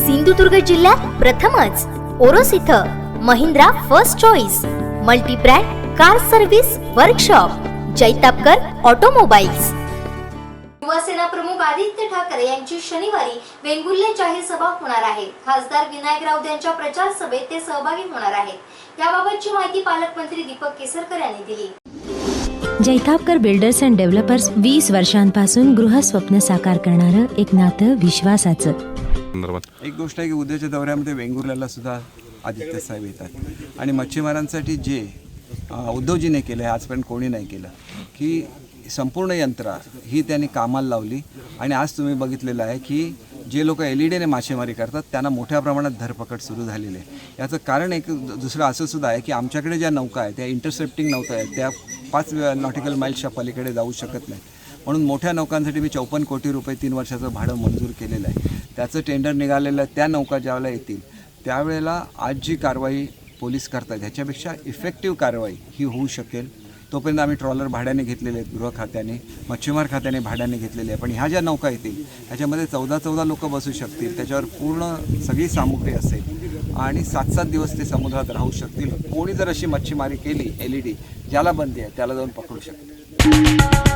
सिंधुदुर्ग जिल्ह्यात प्रथमच ओरोस इथं Mahindra first choice multi brand car service workshop Jaitapkar automobiles. Yuvasena प्रमुख आदित्य ठाकरे यांची शनिवारी वेंगुर्ले जाहीर सभा होणार आहे. खासदार विनायक राऊत यांच्या प्रचार सभेत ते सहभागी होणार आहेत. याबाबतची माहिती पालकमंत्री दीपक केसरकर यांनी दिली. जैतापकर बिल्डर्स अँड डेव्हलपर्स वीस वर्षांपासून गृहस्वप्न साकार करणारं एक नातं विश्वासाचं. संदर्भात. एक गोष्ट आहे की उद्याच्या दौऱ्यामध्ये वेंगुर्ल्याला सुद्धा आदित्य साहेब येतात. आणि मच्छीमारांसाठी जे उद्धवजीने केलं आहे आजपर्यंत कोणी नाही केलं की संपूर्ण यंत्रा ही त्यांनी कामाला लावली. आणि आज तुम्ही बघितलेलं आहे की जे लोक एल ई डीने मासेमारी करतात त्यांना मोठ्या प्रमाणात धरपकड सुरू झालेली आहे. याचं कारण एक दुसरं असं सुद्धा आहे की आमच्याकडे ज्या नौका आहेत त्या इंटरसेप्टिंग नौका आहेत त्या पाच नॉटिकल माईल्सच्या पलीकडे जाऊ शकत नाही म्हणून मोठ्या नौकांसाठी मी चौपन्न कोटी रुपये तीन वर्षाचं भाडं मंजूर केलेलं आहे. त्याचं टेंडर निघालेलं आहे त्या नौका ज्यावेळेला येतील. त्यावेळेला आज जी कारवाई पोलीस करतात ह्याच्यापेक्षा इफेक्टिव्ह कारवाई ही होऊ शकेल. तोपर्यंत आम्ही ट्रॉलर भाड्याने घेतलेले आहेत गृह खात्याने मच्छीमार खात्याने भाड्याने घेतलेले आहे पण ह्या ज्या नौका येतील ह्याच्यामध्ये चौदा चौदा लोक बसू शकतील. त्याच्यावर पूर्ण सगळी सामुग्री असेल आणि सात सात दिवस ते समुद्रात राहू शकतील. कोणी जर अशी मच्छीमारी केली एल ई डी ज्याला बंदी आहे त्याला जाऊन पकडू शकतील.